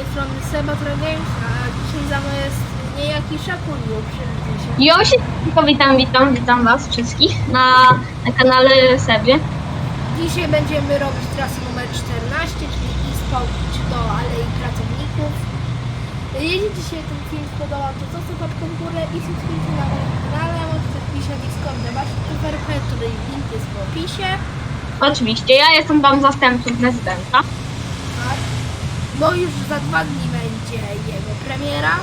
tej strony Seba Games, a dzisiaj za mną jest niejaki przywitaj się. Josi, tylko witam, witam, witam was wszystkich na, na kanale Sebie. Dzisiaj będziemy robić trasę numer 14, czyli e-sport czy do Alei Pracowników. Jeśli Ci się ten film spodobał, to zostaw łapkę w górę i subskrypcję na moim kanale. Możecie wpisać na Discorda Waszych FRP, której link jest w opisie. Oczywiście, ja jestem wam zastępcą prezydenta. Bo już za dwa dni będzie jego premiera.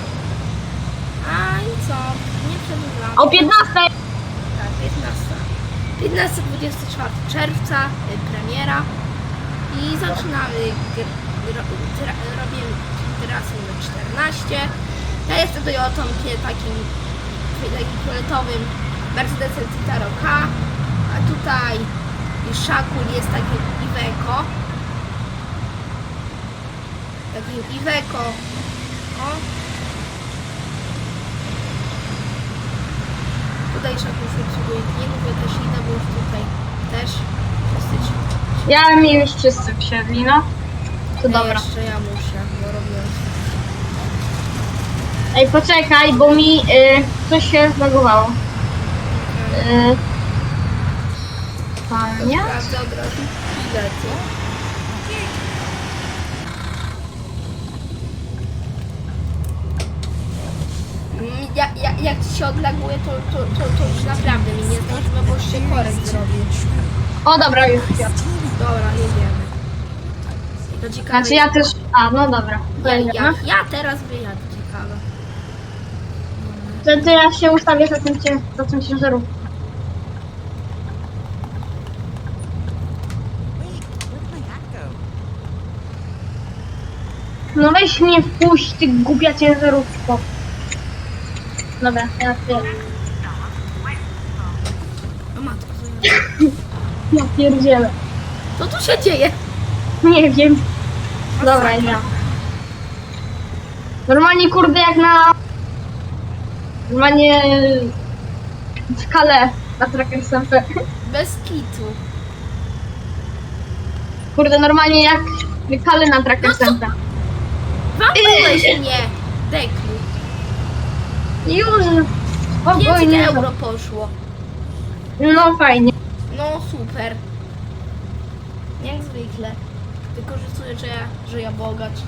A i co? Nie przedłużamy. O 15! Tak, 15. 15-24 czerwca y, premiera i zaczynamy gr- ro- tra- robimy trasę numer 14. Ja jestem Tomkie takim, takim fioletowym Mercedesem Citaro K, a tutaj Szakul jest takim Iveco. Takim Iveco. O, Tutaj się obsługuje klientów, ja też idę, bo już tutaj też wszyscy ci- Ja mi już wszyscy wsiedli, no. To Ja dobra. Jeszcze ja muszę, bo robiłem Ej, poczekaj, bo mi y, coś się zlogowało. Y, Panie? Sprawdzę od razu bilety. Ja, ja, jak się odlaguje, to, to, to, to już naprawdę mi nie zdążymy, bo już się korek zrobił. O, dobra, już ja. Dobra, jedziemy. To ciekawe. Znaczy ja też... A, no dobra. Ja, ja, ja teraz wyjadę, ciekawe. To, to ja się ustawię za tym, cie- za tym go? No weź mnie wpuść, ty głupia ciężarówko. Dobra, ja pier... O matko, co ja- ja pierdzielę. co tu się dzieje? Nie wiem. Dobra, ja. Normalnie kurde jak na... Normalnie... W kale na tracker SMP. Bez kitu. Kurde, normalnie jak kale na tracker No co? SMP. Wamyłeś mnie, Deklu. Już. 500 Spokojnie. euro poszło. No fajnie. No super. Jak zwykle. Wykorzystuję, że ja, że ja bogacz.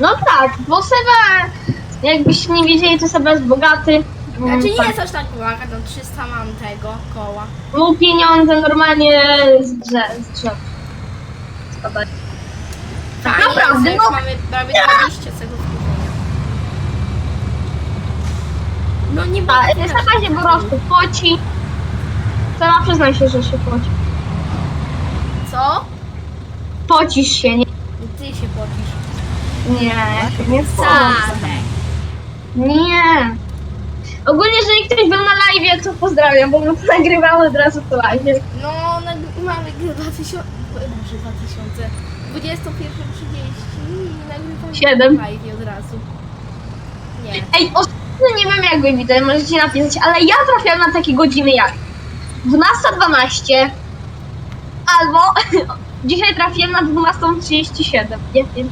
No tak, bo Seba... Jakbyście nie wiedzieli, to Seba jest bogaty. Znaczy tak. nie coś tak bogacz, no 300 mam tego koła. Mu pieniądze normalnie z drzew. Z drzew. Tak naprawdę, no. mamy prawie 20 z tego skupienia. No nie Tak, mogę. Seba się po prostu poci. Seba przyznaj się, że się poci. Co? Pocisz się, nie? Ty się pocisz. Nie, ja się nie pocę. Sadek. Nie. Ogólnie, jeżeli ktoś był na live, to pozdrawiam, bo my to nagrywamy od razu po live. No, nag- mamy 2000, Boże, 2000, 21.30 i nagrywamy Siedem. live od razu. Nie. Ej, ostatnio nie wiem jak wy widzę, możecie napisać, ale ja trafiam na takie godziny jak 12.12 albo dzisiaj trafiłem na 12.37. Nie wiem.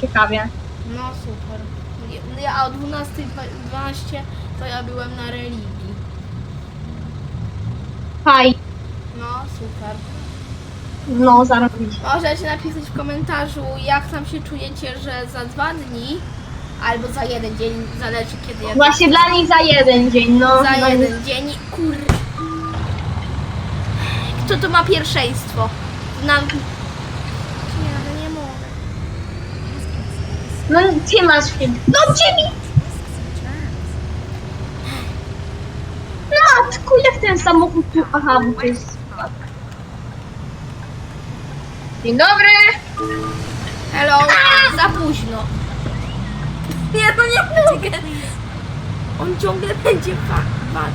Ciekawie. No super. Ja- Ja o 12.12 to ja byłem na religii. Faj. No super. No, zarobić. Możecie napisać w komentarzu, jak tam się czujecie, że za dwa dni albo za jeden dzień, zależy kiedy ja Właśnie dla nich za jeden dzień, no. za no, jeden dzień. Kur... Kto to ma pierwszeństwo? Nam... Nie, ale nie mogę. No, ty masz film. No, ciebie! Matku, jak ten samochód tu... Aha, bo to jest... Dzień dobry! Hello, za późno. Nie, no nie mogę. On ciągle będzie wa wa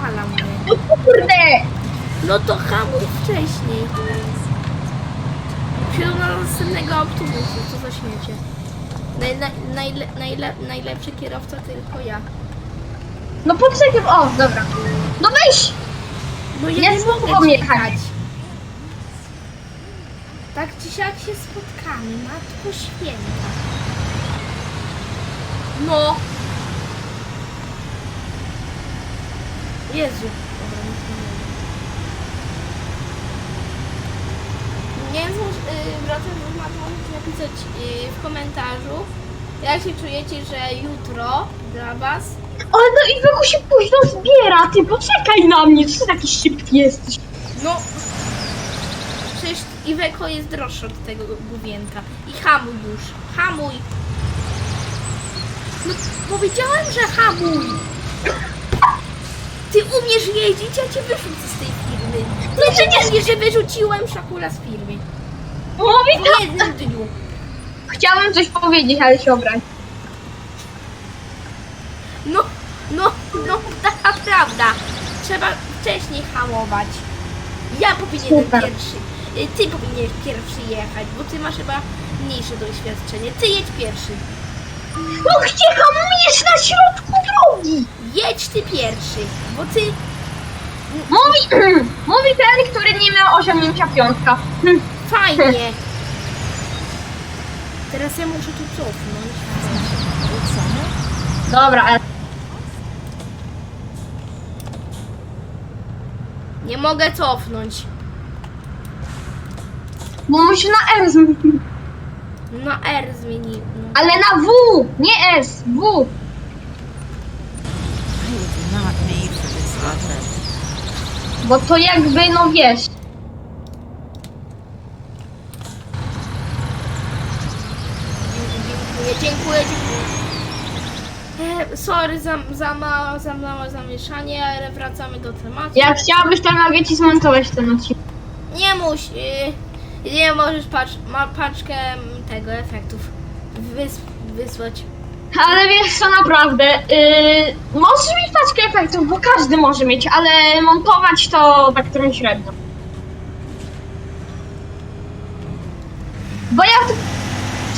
walał mnie. O kurde! No to hamuj wcześniej. Wsiadł na następnego autobusu, co za śmiecie. Naj, naj, najle, najle, najlepszy kierowca tylko ja. No poczekaj, o, dobra. No weź! No ja Nie nie mogę jechać. jechać. Tak czy siak się spotkamy, Matko Święta. No. Jezu. Dobra, nic nie mówię. Nie wiem, yy, wracam do napisać yy, w komentarzu, jak się czujecie, że jutro dla was Ale no i Weku się późno zbiera, ty poczekaj na mnie, co ty taki szybki jesteś? No, przecież Iweko jest droższy od tego główienka. I hamuj już, hamuj. No, powiedziałem, że hamuj. Ty umiesz jeździć, ja cię wyrzucę z tej firmy. No przecież- nie że wyrzuciłem szakula z firmy. Mówi W jednym dniu. Chciałem coś powiedzieć, ale się obraź. No, no, no, taka prawda. Trzeba wcześniej hamować. Ja powinienem Super. pierwszy. y, Ty powinieneś pierwszy jechać, bo ty masz chyba mniejsze doświadczenie. Ty jedź pierwszy. No gdzie hamujesz na środku drogi? Jedź ty pierwszy, bo ty. Mówi, mówi ten, który nie miał osiągnięcia piątka. Hm. Fajnie. Teraz ja muszę tu cofnąć. Dobra, ale Nie mogę cofnąć. bo musisz na M zmienić. Na R zmieni. No. Ale na W, nie S, W. I was not made for this weather. Bo to jakby, no wiesz. Dziękuję, dziękuję, dziękuję. E, sorry za, za, małe, za małe zamieszanie, ale wracamy do tematu. Jak chciałabyś, to mogę ci zmontować ten odcinek. Nie muś, y, nie możesz pacz, ma paczkę tego efektów wys, wysłać. Ale wiesz co, naprawdę, yy, możesz mieć paczkę efektów, bo każdy może mieć, ale montować to tak trochę średnio. Bo ja, to-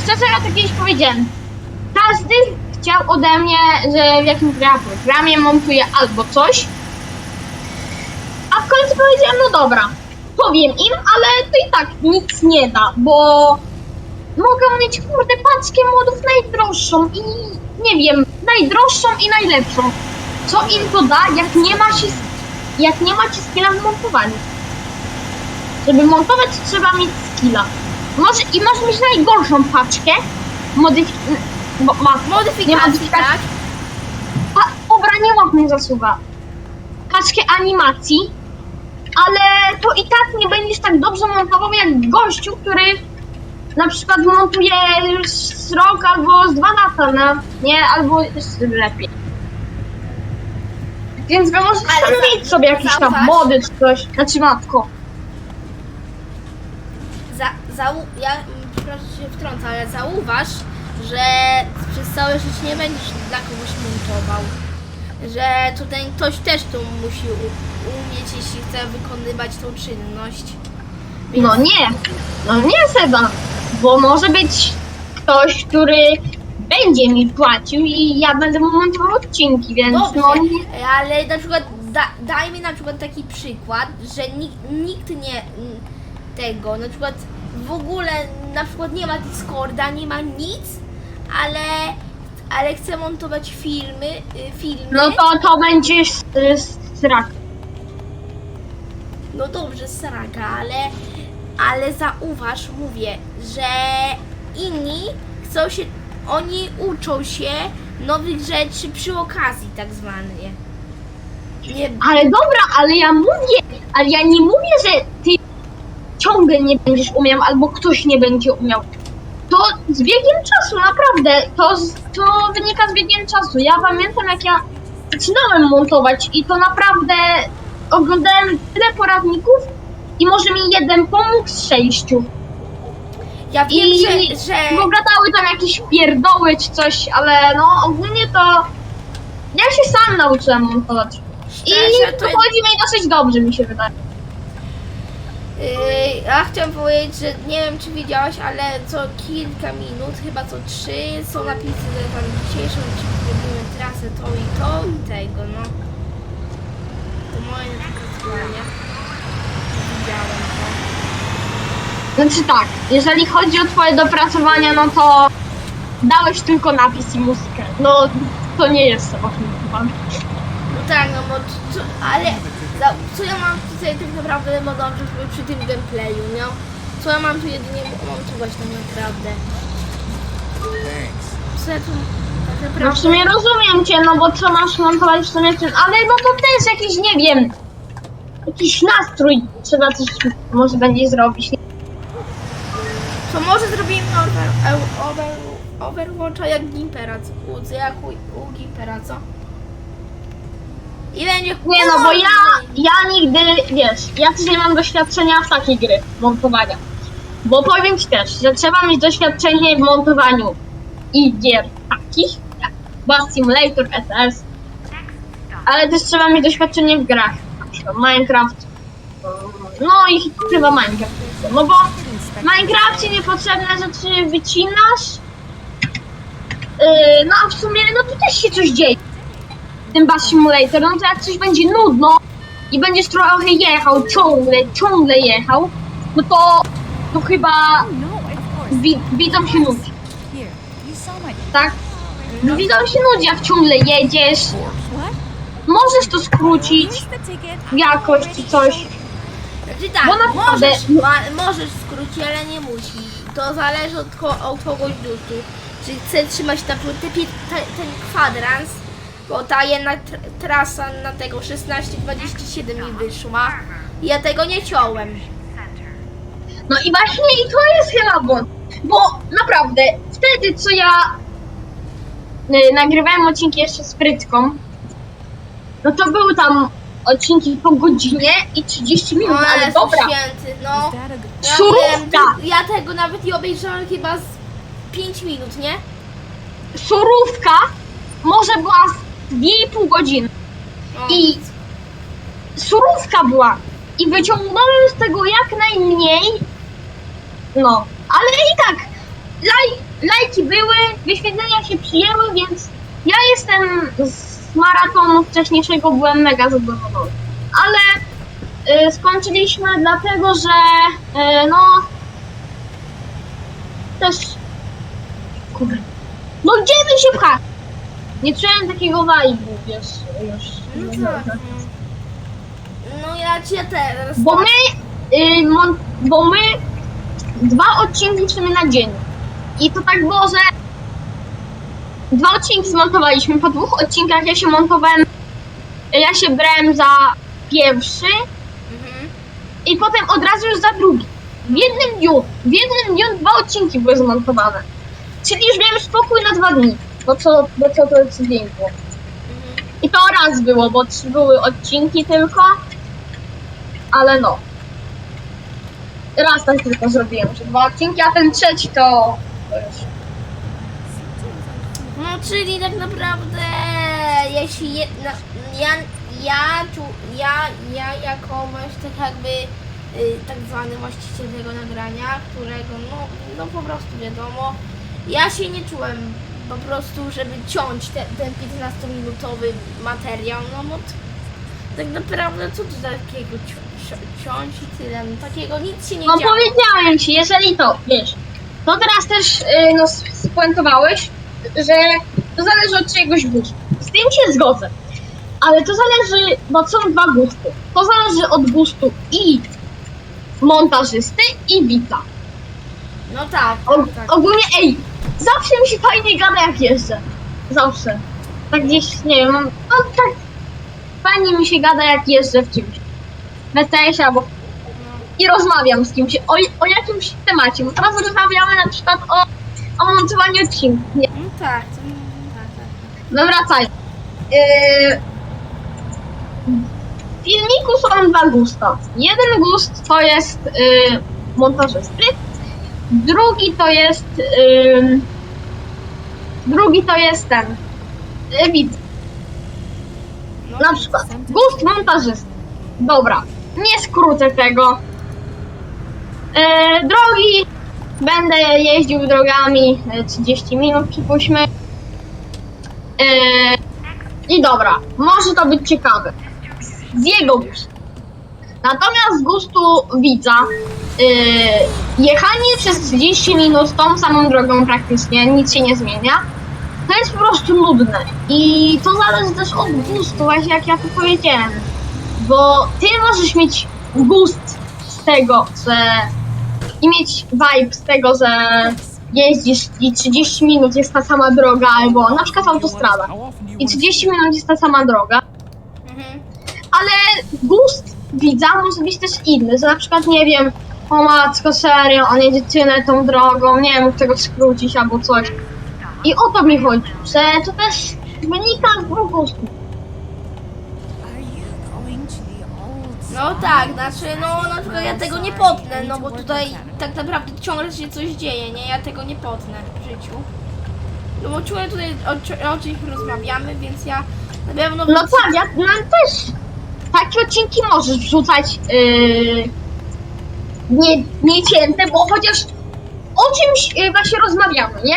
szczerze, ja to kiedyś powiedziałem, każdy chciał ode mnie, że w jakimś ja programie montuję albo coś, a w końcu powiedziałem, no dobra, powiem im, ale to i tak nic nie da, bo mogę mieć kurde paczkę modów najdroższą i nie wiem, najdroższą i najlepszą. Co im to da, jak nie ma się, jak nie macie skilla w montowaniu? Żeby montować trzeba mieć skilla. Może, I możesz mieć najgorszą paczkę modyf... Bo, ma, Modyfikacji, modyfikacji. tak? Pa, dobra, nie łap mnie zasuwa. Paczkę animacji, ale to i tak nie będziesz tak dobrze montował jak gościu, który na przykład montuje z rok albo z dwa lata, no, nie? Albo jeszcze lepiej. Więc wy możecie Ale za- mieć sobie jakieś tam zauważ- mody czy coś. Znaczy matko. Za, zau, ja mm, przepraszam, że się wtrącę, ale zauważ, że przez całe życie nie będziesz dla kogoś montował. Że tutaj ktoś też tu musi umieć, jeśli chce wykonywać tą czynność. Więc No nie, no nie Seba, bo może być ktoś, który będzie mi płacił i ja będę mu montował odcinki, więc Dobrze, no nie. ale na przykład da, daj mi na przykład taki przykład, że nikt, nikt nie tego, na przykład w ogóle na przykład nie ma Discorda, nie ma nic, ale ale chce montować filmy, y, filmy. No to to będzie s- s- srak. No dobrze, Saraga, ale, ale zauważ, mówię, że inni chcą się, oni uczą się nowych rzeczy przy okazji tak zwanej. Nie, Ale dobra, ale ja mówię, ale ja nie mówię, że ty ciągle nie będziesz umiał albo ktoś nie będzie umiał. To z biegiem czasu, naprawdę, to, z- to wynika z biegiem czasu. Ja pamiętam jak ja zaczynałem montować i to naprawdę oglądałem tyle poradników i może mi jeden pomógł z sześciu. ja wiem, I że, że bo gadały tam jakieś pierdoły czy coś, ale no ogólnie to ja się sam nauczyłem montować. I Szczerze, to mi dosyć dobrze, mi się wydaje. Yy, ja chciałam powiedzieć, że nie wiem czy widziałaś, ale co kilka minut, chyba co trzy są napisy, że tam dzisiejszą odcinku robimy trasę to i to i tego, no. To moje zdanie. Widziałem to. Znaczy tak, jeżeli chodzi o twoje dopracowania, no to dałeś tylko napis i muzykę. No, to nie jest samochód. No tak, no bo co, ale za, co ja mam tutaj tak naprawdę mogłam żeby przy tym gameplayu, nie? Co ja mam tu jedynie montować tak naprawdę? Co ja tu tak No w naprawdę... sumie rozumiem cię, no bo co masz montować w sumie tym, ale no to też jakiś, nie wiem, jakiś nastrój trzeba coś może będzie zrobić. To może zrobimy over, over, Overwatcha jak Gimpera, co- u, jak u, u Gimpera, co? I będzie Nie no, bo ja, ja nigdy, wiesz, ja też nie mam doświadczenia w takiej gry, montowania. Bo powiem ci też, że trzeba mieć doświadczenie w montowaniu i gier takich, jak Bus Simulator, ETS, ale też trzeba mieć doświadczenie w grach, na przykład Minecraft, no i chyba Minecraft. No bo w Minecrafcie niepotrzebne rzeczy wycinasz, yy, no a w sumie, no tu też się coś dzieje tym Bus Simulator, no to jak coś będzie nudno i będziesz trochę jechał, ciągle, ciągle jechał, no to, to chyba No, wi- widzom się nudzi, tak? No widzom się nudzi, jak ciągle jedziesz, możesz to skrócić jakoś czy coś. Znaczy tak, Bo naprawdę- możesz, ma, możesz skrócić, ale nie musisz. To zależy od, ko- od kogoś. Czy chce trzymać te, pi- te, ten kwadrans, bo ta jedna tr- trasa na tego 16-27 mi wyszła. I ja tego nie ciąłem. No i właśnie i to jest chyba błąd, bo naprawdę wtedy co ja y, nagrywałem odcinki jeszcze z Frytką, no to były tam odcinki po godzinie i 30 minut, ale Jezu dobra, święty, no. Ja, Surówka. wiem, ja tego nawet nie obejrzałem chyba z 5 minut, nie? surówka może była z 2,5 godziny. O, I surówka była. I wyciągnąłem z tego jak najmniej. No, ale i tak laj, lajki były, wyświetlenia się przyjęły, więc ja jestem z maratonu wcześniejszego byłem mega zadowolony. Ale y, skończyliśmy dlatego, że y, no też kurde. No gdzie my się pcha? Nie czułem takiego vibe'u, wiesz, już. No tak. no. No ja cię teraz. Bo my, y, mon, bo my dwa odcinki sumie na dzień. I to tak było, że dwa odcinki zmontowaliśmy. Po dwóch odcinkach ja się montowałem, ja się brałem za pierwszy Mhm. i potem od razu już za drugi. W jednym dniu, w jednym dniu dwa odcinki były zmontowane. Czyli już miałem spokój na dwa dni. Bo co, bo co to jest było. Mhm. I to raz było, bo trzy były odcinki tylko. Ale no. Raz tak tylko zrobiłem, że dwa odcinki, a ten trzeci to. to już. No czyli tak naprawdę jeśli jedna, ja, ja, tu, ja, ja jako właśnie tak jakby y, tak zwany właściciel tego nagrania, którego no, no po prostu wiadomo, ja się nie czułem po prostu, żeby ciąć te, ten 15-minutowy materiał, no bo tak naprawdę co tu takiego ci- ci- ciąć i tyle, no takiego nic się nie No działo. powiedziałem ci, jeżeli to, wiesz, to teraz też yy, no, spuentowałeś, że to zależy od czyjegoś gustu. Z tym się zgodzę. Ale to zależy, bo są dwa gusty. To zależy od gustu i montażysty i widza. No tak, tak, tak. ogólnie, ej, zawsze mi się fajnie gada jak jeżdżę. Zawsze. Tak gdzieś, nie wiem, no tak fajnie mi się gada jak jeżdżę w czymś. W ETS albo i rozmawiam z kimś o, o jakimś temacie. Bo teraz rozmawiamy na przykład o, o montowaniu odcinków. Nie. No tak, to, tak, tak. No wracaj. Yy, w filmiku są dwa gusta. Jeden gust to jest yy, montażysty, drugi to jest yy, drugi to jest ten yy, widz. No, Na przykład gust montażysty. Dobra, nie skrócę tego. Yy, drogi będę jeździł drogami yy, 30 minut przypuśćmy. Yy, I dobra, może to być ciekawe. Z jego gustu. Natomiast z gustu widza, yy, jechanie przez 30 minut tą samą drogą praktycznie, nic się nie zmienia, to jest po prostu nudne. I to zależy też od gustu, właśnie jak ja to powiedziałem. Bo ty możesz mieć gust z tego, że i mieć vibe z tego, że jeździsz i 30 minut jest ta sama droga, albo na przykład autostrada. I 30 minut jest ta sama droga, Mhm. ale gust widza może być też inny, że na przykład nie wiem, o matko serio, on jedzie tyle tą drogą, nie mógł tego skrócić albo coś. I o to mi chodzi, że to też wynika z the old No tak, znaczy, no na przykład ja tego nie potnę, no bo tutaj tak naprawdę ciągle się coś dzieje, nie? Ja tego nie potnę w życiu. No bo ciągle tutaj o, o czymś rozmawiamy, więc ja na pewno... No tak, ja no, też takie odcinki możesz wrzucać yy, nie, niecięte, bo chociaż o czymś yy, właśnie rozmawiamy, nie?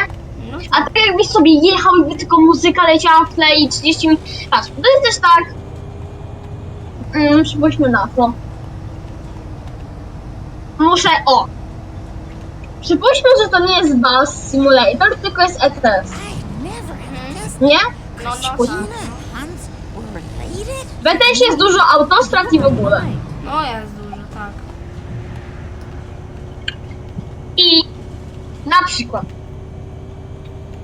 No, A tak jakbyś sobie jechał i by tylko muzyka leciała w tle i 30 minut. Patrz, to jest też tak. Mm, przypuśćmy na to. Muszę. O! Przypuśćmy, że to nie jest Bus Simulator, tylko jest ETS. Nie? no, no, Przypuśćmy. W ETS jest dużo autostrad i w ogóle. No jest dużo, tak. I na przykład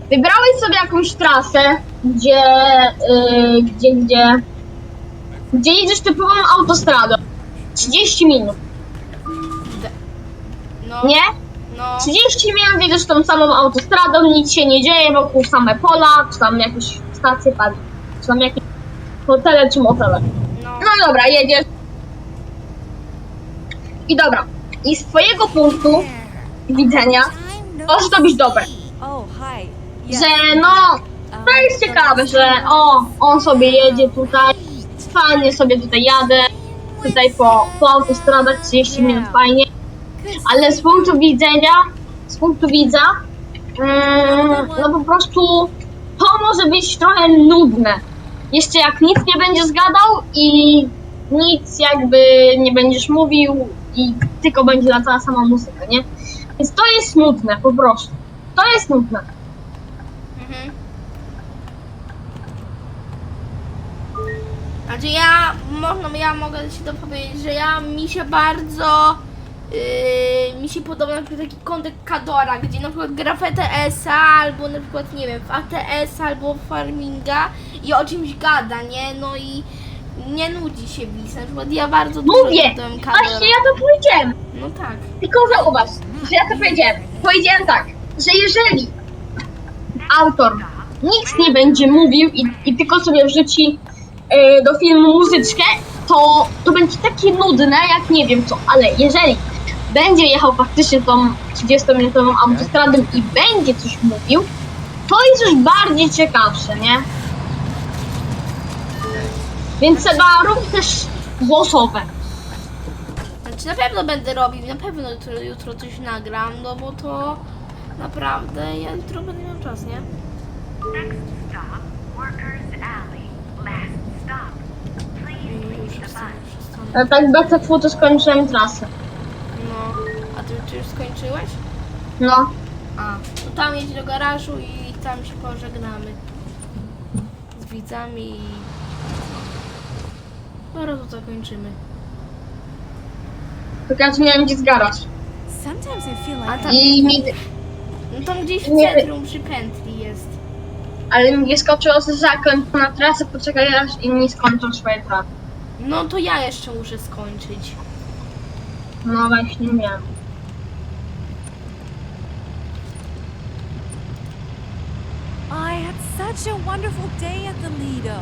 wybrałeś sobie jakąś trasę, gdzie, yy, gdzie, gdzie, gdzie jedziesz typową autostradą. 30 minut, No, nie? no, 30 minut jedziesz tą samą autostradą, nic się nie dzieje, wokół same pola, czy tam jakieś stacje paliw, czy tam jakieś hotele czy motele. no, No dobra, jedziesz. I dobra, i z twojego punktu widzenia możesz to być dobre. Oh, że no, to jest ciekawe, że o, on sobie jedzie tutaj, fajnie sobie tutaj jadę, tutaj po, po autostradach 30 minut fajnie, ale z punktu widzenia, z punktu widza, mm, no po prostu to może być trochę nudne. Jeszcze jak nic nie będziesz gadał i nic jakby nie będziesz mówił i tylko będzie latała sama muzyka, nie? Więc to jest nudne po prostu. To jest nudne. mhm. Znaczy ja, można, ja mogę ci to powiedzieć, że ja, mi się bardzo, yy, mi się podoba na przykład taki kontek Kadora, gdzie na przykład gra w ETS-a, albo na przykład, nie wiem, w ATS, albo w Farminga i o czymś gada, nie? No i nie nudzi się widz. Na przykład ja bardzo dużo Mówię! Właśnie ja to powiedziałem. No tak. Tylko zauważ, że ja to powiedziałem. Powiedziałem tak, że jeżeli autor nic nie będzie mówił i, i tylko sobie wrzuci e, do filmu muzyczkę, to, to będzie takie nudne, jak nie wiem co. Ale jeżeli będzie jechał faktycznie tą 30-minutową autostradą i będzie coś mówił, to jest już bardziej ciekawsze, nie? Więc trzeba robić też głosowe. Znaczy na pewno będę robił, na pewno jutro, jutro coś nagram, no bo to naprawdę ja jutro będę miał czas, nie? Next stop, Workers Alley. Last stop. Please leave the bus. przy stole. A tak BCF to skończyłem trasę. No, a ty, ty już skończyłeś? No. A, to tam jedź do garażu i tam się pożegnamy. Z widzami i... Zaraz to zakończymy. Tylko ja nie wiem gdzie zgarasz. Sometimes I feel A like tam, I mi, no tam gdzieś w Nie- centrum przy pętli jest. ale mi skoczyło, że zakończę na trasę, poczekaj aż inni skończą swoje trasy. No to ja jeszcze muszę skończyć. No właśnie wiem. I had such a wonderful day at the Lido.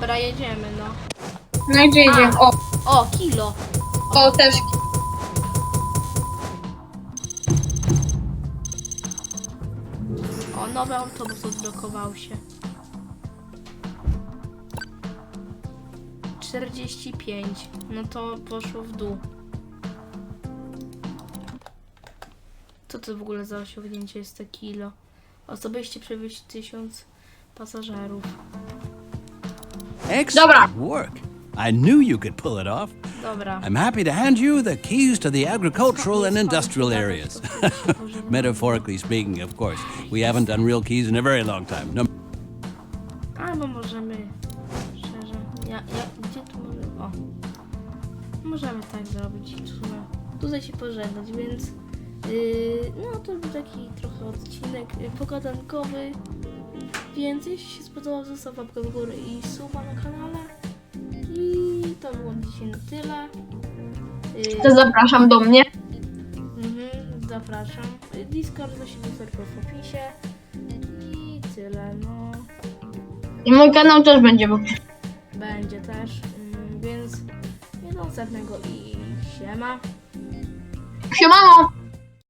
Dobra, jedziemy, no. No i gdzie idziemy? O, O, kilo. o też. O, nowy autobus odblokował się. 45. No to poszło w dół. Co to w ogóle za osiągnięcie jest te kilo? Osobiście przewieźć 1000 pasażerów. Excellent Dobra. work. I knew you could pull it off. Dobra. I'm happy to hand you the keys to the agricultural and industrial areas. Metaphorically speaking, of course. We haven't done real keys in a very long time. No, Albo możemy. Szczerze. Ja, ja, gdzie tu możemy. O. Możemy tak zrobić w sumie. Tutaj się pożegnać, więc. Yy, no to był taki trochę odcinek yy, pogadankowy. Więc jeśli się spodobał, zostaw łapkę w górę i suba na kanale. I to było dzisiaj na tyle. Yy, To zapraszam do mnie. mhm, zapraszam. Discord do siebie w opisie. I tyle, no. I mój kanał też będzie w opisie. będzie też, mm, więc do następnego i siema. Siemano!